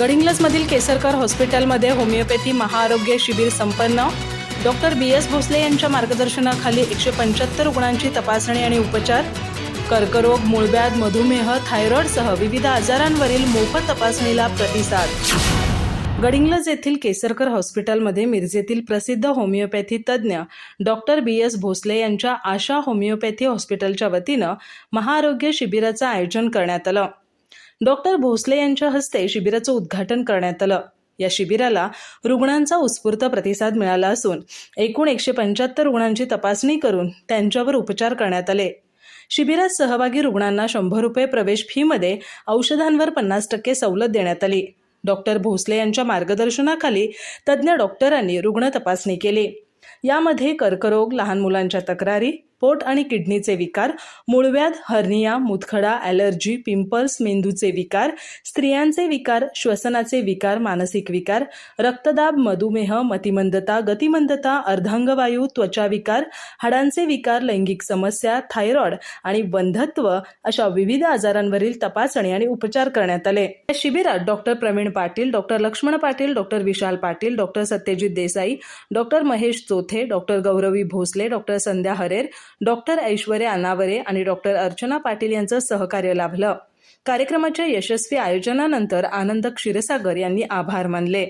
गडिंग्लजमधील केसरकर हॉस्पिटलमध्ये होमिओपॅथी महाआरोग्य शिबिर संपन्न. डॉक्टर बी. एस. भोसले यांच्या मार्गदर्शनाखाली एकशे पंच्याहत्तर रुग्णांची तपासणी आणि उपचार. कर्करोग मूळव्याध मधुमेह थायरॉईडसह विविध आजारांवरील मोफत तपासणीला प्रतिसाद. गडिंग्लज येथील केसरकर हॉस्पिटलमध्ये मिरजेतील प्रसिद्ध होमिओपॅथी तज्ज्ञ डॉक्टर बी. एस. भोसले यांच्या आशा होमिओपॅथी हॉस्पिटलच्या वतीनं महाआरोग्य शिबिराचं आयोजन करण्यात आलं. डॉक्टर भोसले यांच्या हस्ते शिबिराचं उद्घाटन करण्यात आलं. या शिबिराला रुग्णांचा उत्स्फूर्त प्रतिसाद मिळाला असून एकूण एकशे पंच्याहत्तर रुग्णांची तपासणी करून त्यांच्यावर उपचार करण्यात आले. शिबिरात सहभागी रुग्णांना शंभर रुपये प्रवेश फीमध्ये औषधांवर पन्नास टक्के सवलत देण्यात आली. डॉक्टर भोसले यांच्या मार्गदर्शनाखाली तज्ज्ञ डॉक्टरांनी रुग्ण तपासणी केली. यामध्ये कर्करोग लहान मुलांच्या तक्रारी पोट आणि किडनीचे विकार मूळव्याध हर्निया मुतखडा ॲलर्जी पिंपल्स मेंदूचे विकार स्त्रियांचे विकार श्वसनाचे विकार मानसिक विकार रक्तदाब मधुमेह मतिमंदता गतिमंदता अर्धांगवायू त्वचा विकार हाडांचे विकार लैंगिक समस्या थायरॉइड आणि बंधत्व अशा विविध आजारांवरील तपासणी आणि उपचार करण्यात आले. या शिबिरात doctor Pravin Patil doctor Laxman Patil doctor Vishal Patil doctor Satyajit Desai doctor Mahesh Chothe doctor Gauravi Bhosale doctor Sandhya Harer doctor Aishwarya Anaware आणि डॉक्टर अर्चना पाटील यांचं सहकार्य लाभलं. कार्यक्रमाच्या यशस्वी आयोजनानंतर आनंद क्षीरसागर यांनी आभार मानले.